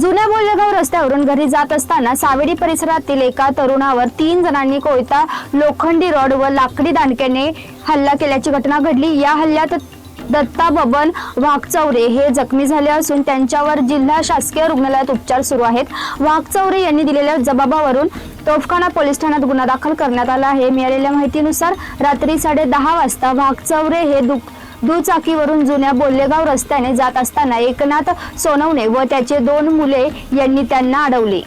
जुन्या बोल्लेगाव रस्त्यावरून घरी जात असताना सावेडी परिसरातील एका तरुणावर तीन जणांनी कोयता लोखंडी रॉड व लाकडी दांडक्याने हल्ला केल्याची घटना घडली. या हल्ल्यात दत्ता बबन वाघचौरे हे जखमी झाले असून त्यांच्यावर जिल्हा शासकीय रुग्णालयात उपचार सुरू आहेत. वाघचौरे यांनी दिलेल्या जबाबावरून तोफखाना पोलीस ठाण्यात गुन्हा दाखल करण्यात आला आहे. मिळालेल्या माहितीनुसार रात्री साडे दहा वाजता वाघचौरे हे दुख दुचाकीवरून जुन्या बोल्लेगाव रस्त्याने जात असताना एकनाथ सोनवणे व त्याचे दोन मुले यांनी त्यांना अडवले.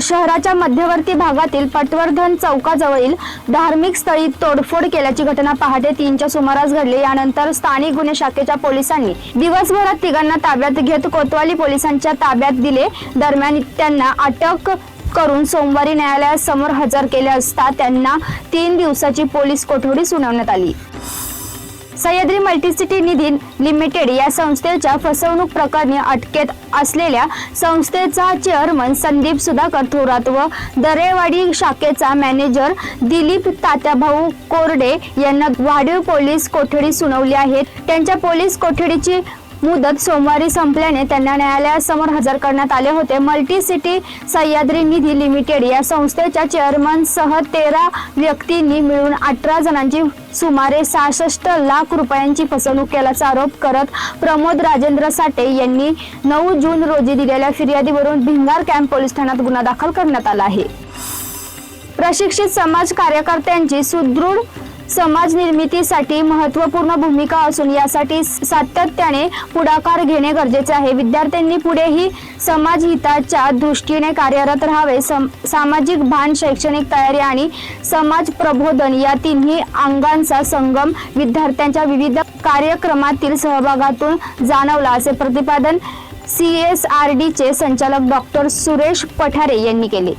शहराच्या मध्यवर्ती भागातील पटवर्धन चौकाजवळील धार्मिक स्थळी तोडफोड केल्याची घटना पहाटे तीनच्या सुमारास घडली. यानंतर स्थानिक गुन्हे शाखेच्या पोलिसांनी दिवसभरात तिघांना ताब्यात घेत कोतवाली पोलिसांच्या ताब्यात दिले. दरम्यान त्यांना अटक करून सोमवारी न्यायालयासमोर हजर केले असता त्यांना तीन दिवसाची पोलीस कोठडी सुनावण्यात आली. सह्याद्री मल्टीसिटी निधी लिमिटेड या संस्थेच्या फसवणूक प्रकरणी अटकेत असलेल्या संस्थेचा चेअरमन संदीप सुधाकर थोरात व दरेवाडी शाखेचा मॅनेजर दिलीप तात्याभाऊ कोरडे यांना वाढीव पोलीस कोठडी सुनावली आहे त्यांच्या पोलीस कोठडीची मुदत सोमवारी संपल्याने त्यांना न्यायालयासमोर हजर करण्यात आले होते. Multi city Sahyadri Nidhi limited या संस्थेच्या चेअरमन सह तेरा व्यक्तींनी मिळून अठरा जणांची सुमारे सहासष्ट लाख रुपयांची फसवणूक केल्याचा आरोप करत प्रमोद राजेंद्र साठे यांनी नऊ जून रोजी दिलेल्या फिर्यादीवरून भिंगार कॅम्प पोलीस ठाण्यात गुन्हा दाखल करण्यात आला आहे. प्रशिक्षित समाज कार्यकर्त्यांची सुदृढ समाज निर्मितीसाठी महत्त्वपूर्ण भूमिका असून यासाठी सातत्याने पुढाकार घेणे गरजेचे आहे. विद्यार्थ्यांनी पुढेही समाजहिताच्या दृष्टीने कार्यरत राहावे. सम सामाजिक भान शैक्षणिक तयारी आणि समाज प्रबोधन या तिन्ही अंगांचा संगम विद्यार्थ्यांच्या विविध कार्यक्रमातील सहभागातून जाणवला असे प्रतिपादन सी एस आर डीचे संचालक डॉक्टर सुरेश पठारे यांनी केले.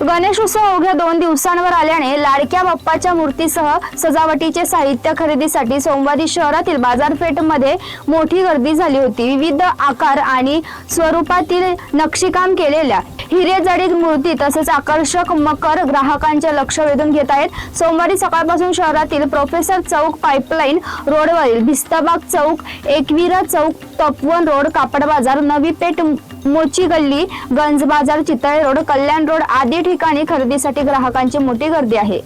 गणेशोत्सव अवघ्या दोन दिवसांवर आल्याने लाडक्या बाप्पाच्या मूर्तीसह सजावटीचे साहित्य खरेदीसाठी सोमवारी शहरातील बाजारपेठमध्ये मोठी गर्दी झाली होती. विविध आकार आणि स्वरूपातील नक्षीकाम केलेल्या हिरेजडित मूर्ती तसेच आकर्षक मकर ग्राहकांचे लक्ष वेधून घेत आहेत. सोमवारी सकाळपासून शहरातील प्रोफेसर चौक पाईपलाईन रोडवरील भिस्ताबाग चौक एकविरा चौक तपवन रोड कापड बाजार नवी पेठ मोची गल्ली गंज बाजार चितळे रोड कल्याण रोड आदी ठिकाणी खरेदीसाठी ग्राहकांची मोठी गर्दी आहे.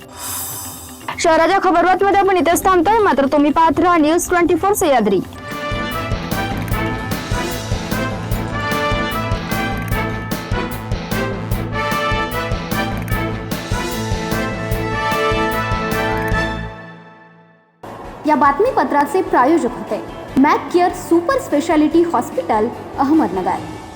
शहराच्या खबरबातमध्ये आपण इथेच थांबतोय. मात्र तुम्ही पाहत राहा न्यूज ट्वेंटी फोर सह्याद्री. या बातमीपत्राचे प्रायोजक होते. Mac Care super speciality hospital Ahmednagar.